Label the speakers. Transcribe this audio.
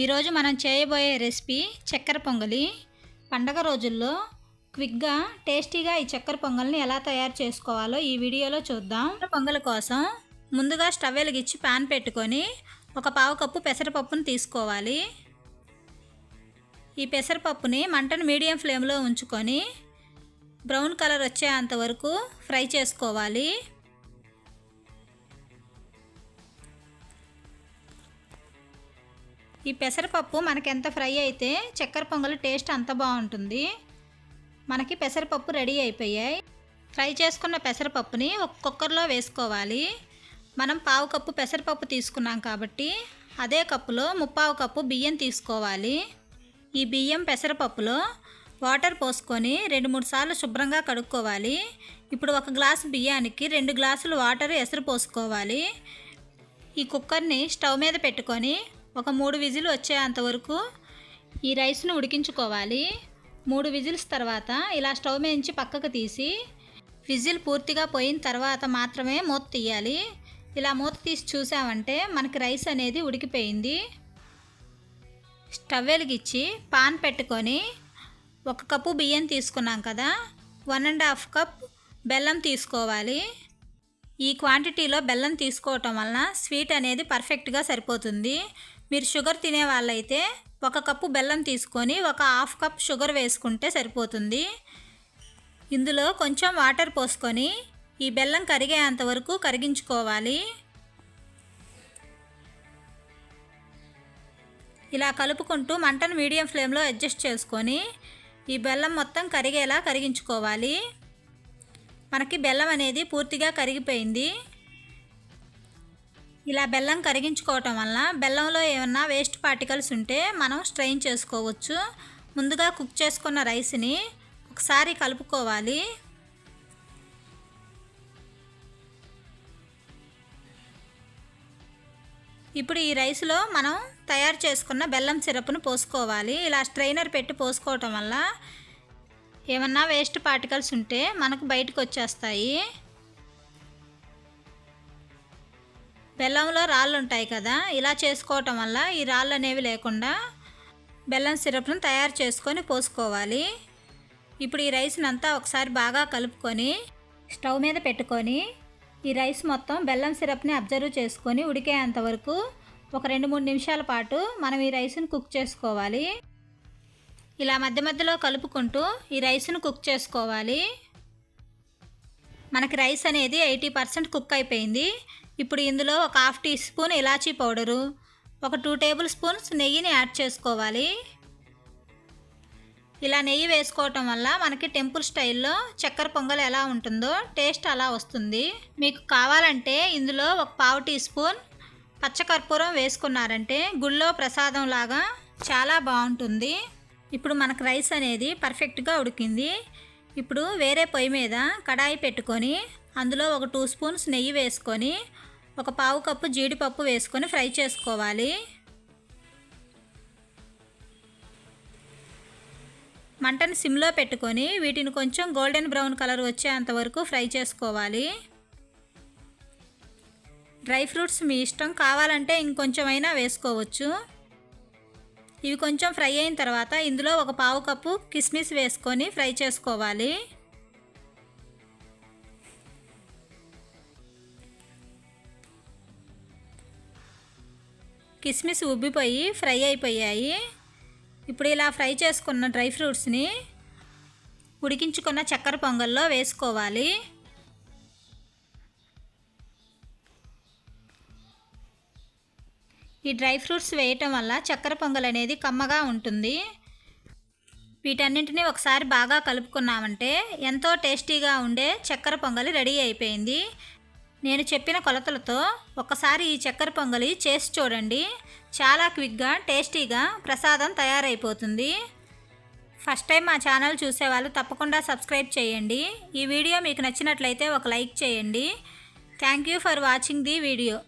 Speaker 1: ఈరోజు మనం చేయబోయే రెసిపీ చక్కెర పొంగలి. పండగ రోజుల్లో క్విక్గా టేస్టీగా ఈ చక్కెర పొంగల్ని ఎలా తయారు చేసుకోవాలో ఈ వీడియోలో చూద్దాం. పొంగల్ కోసం ముందుగా స్టవ్ వెలిగించి పాన్ పెట్టుకొని ఒక పావు కప్పు పెసరపప్పును తీసుకోవాలి. ఈ పెసరపప్పుని మంటను మీడియం ఫ్లేమ్లో ఉంచుకొని బ్రౌన్ కలర్ వచ్చేంత వరకు ఫ్రై చేసుకోవాలి. ఈ పెసరపప్పు మనకి ఎంత ఫ్రై అయితే చక్కెర పొంగల్ టేస్ట్ అంత బాగుంటుంది. మనకి పెసరపప్పు రెడీ అయిపోయాయి. ఫ్రై చేసుకున్న పెసరపప్పుని ఒక కుక్కర్లో వేసుకోవాలి. మనం పావు కప్పు పెసరపప్పు తీసుకున్నాం కాబట్టి అదే కప్పులో ముప్పావు కప్పు బియ్యం తీసుకోవాలి. ఈ బియ్యం పెసరపప్పులో వాటర్ పోసుకొని రెండు మూడు సార్లు శుభ్రంగా కడుక్కోవాలి. ఇప్పుడు ఒక గ్లాసు బియ్యానికి రెండు గ్లాసులు వాటర్ ఎసరు పోసుకోవాలి. ఈ కుక్కర్ని స్టవ్ మీద పెట్టుకొని ఒక మూడు విజిల్ వచ్చేంత వరకు ఈ రైస్ను ఉడికించుకోవాలి. మూడు విజిల్స్ తర్వాత ఇలా స్టవ్ మీద నుంచి పక్కకు తీసి విజిల్ పూర్తిగా పోయిన తర్వాత మాత్రమే మూత తీయాలి. ఇలా మూత తీసి చూసామంటే మనకి రైస్ అనేది ఉడికిపోయింది. స్టవ్ వెలిగించి పాన్ పెట్టుకొని ఒక కప్పు బియ్యం తీసుకున్నాం కదా. వన్ అండ్ హాఫ్ కప్ బెల్లం తీసుకోవాలి. ఈ క్వాంటిటీలో బెల్లం తీసుకోవటం వలన స్వీట్ అనేది పర్ఫెక్ట్గా సరిపోతుంది. మీరు షుగర్ తినే వాళ్ళైతే ఒక కప్పు బెల్లం తీసుకొని ఒక హాఫ్ కప్ షుగర్ వేసుకుంటే సరిపోతుంది. ఇందులో కొంచెం వాటర్ పోసుకొని ఈ బెల్లం కరిగేంత వరకు కరిగించుకోవాలి. ఇలా కలుపుకుంటూ మంటను మీడియం ఫ్లేమ్లో అడ్జస్ట్ చేసుకొని ఈ బెల్లం మొత్తం కరిగేలా కరిగించుకోవాలి. మనకి బెల్లం అనేది పూర్తిగా కరిగిపోయింది. ఇలా బెల్లం కరిగించుకోవటం వల్ల బెల్లంలో ఏమన్నా వేస్ట్ పార్టికల్స్ ఉంటే మనం స్ట్రెయిన్ చేసుకోవచ్చు. ముందుగా కుక్ చేసుకున్న రైస్ని ఒకసారి కలుపుకోవాలి. ఇప్పుడు ఈ రైస్లో మనం తయారు చేసుకున్న బెల్లం సిరప్ను పోసుకోవాలి. ఇలా స్ట్రైనర్ పెట్టి పోసుకోవటం వల్ల ఏమన్నా వేస్ట్ పార్టికల్స్ ఉంటే మనకు బయటకు వచ్చేస్తాయి. బెల్లంలో రాళ్ళు ఉంటాయి కదా ఇలా చేసుకోవటం వల్ల ఈ రాళ్ళు అనేవి లేకుండా బెల్లం సిరప్ను తయారు చేసుకొని పోసుకోవాలి. ఇప్పుడు ఈ రైస్ని అంతా ఒకసారి బాగా కలుపుకొని స్టవ్ మీద పెట్టుకొని ఈ రైస్ మొత్తం బెల్లం సిరప్ని అబ్జర్వ్ చేసుకొని ఉడికేంత వరకు ఒక రెండు మూడు నిమిషాల పాటు మనం ఈ రైస్ని కుక్ చేసుకోవాలి. ఇలా మధ్య మధ్యలో కలుపుకుంటూ ఈ రైస్ను కుక్ చేసుకోవాలి. మనకి రైస్ అనేది ఎయిటీ పర్సెంట్ కుక్ అయిపోయింది. ఇప్పుడు ఇందులో ఒక హాఫ్ టీ స్పూన్ ఇలాచీ పౌడరు ఒక టూ టేబుల్ స్పూన్స్ నెయ్యిని యాడ్ చేసుకోవాలి. ఇలా నెయ్యి వేసుకోవటం వల్ల మనకి టెంపుల్ స్టైల్లో చక్కెర పొంగల్ ఎలా ఉంటుందో టేస్ట్ అలా వస్తుంది. మీకు కావాలంటే ఇందులో ఒక పావు టీ స్పూన్ పచ్చకర్పూరం వేసుకున్నారంటే గుళ్ళో ప్రసాదం లాగా చాలా బాగుంటుంది. ఇప్పుడు మనకు రైస్ అనేది పర్ఫెక్ట్గా ఉడికింది. ఇప్పుడు వేరే పొయ్యి మీద కడాయి పెట్టుకొని అందులో ఒక టూ స్పూన్స్ నెయ్యి వేసుకొని ఒక పావు కప్పు జీడిపప్పు వేసుకొని ఫ్రై చేసుకోవాలి. మంటను సిమ్లో పెట్టుకొని వీటిని కొంచెం గోల్డెన్ బ్రౌన్ కలర్ వచ్చేంత వరకు ఫ్రై చేసుకోవాలి. డ్రై ఫ్రూట్స్ మీ ఇష్టం కావాలంటే ఇంకొంచెం అయినా వేసుకోవచ్చు. ఇవి కొంచెం ఫ్రై అయిన తర్వాత ఇందులో ఒక పావు కప్పు కిస్మిస్ వేసుకొని ఫ్రై చేసుకోవాలి. కిస్మిస్ ఉబ్బిపోయి ఫ్రై అయిపోయాయి. ఇప్పుడు ఇలా ఫ్రై చేసుకున్న డ్రై ఫ్రూట్స్ని ఉడికించుకున్న చక్కెర పొంగల్లో వేసుకోవాలి. ఈ డ్రై ఫ్రూట్స్ వేయటం వల్ల చక్కెర పొంగల్ అనేది కమ్మగా ఉంటుంది. వీటన్నింటినీ ఒకసారి బాగా కలుపుకున్నామంటే ఎంతో టేస్టీగా ఉండే చక్కెర పొంగలి రెడీ అయిపోయింది. నేను చెప్పిన కొలతలతో ఒకసారి ఈ చక్కెర పొంగలి చేసి చూడండి. చాలా క్విక్గా టేస్టీగా ప్రసాదం తయారైపోతుంది. ఫస్ట్ టైం మా ఛానల్ చూసేవాళ్ళు తప్పకుండా సబ్స్క్రైబ్ చేయండి. ఈ వీడియో మీకు నచ్చినట్లయితే ఒక లైక్ చేయండి. Thank you for watching the video.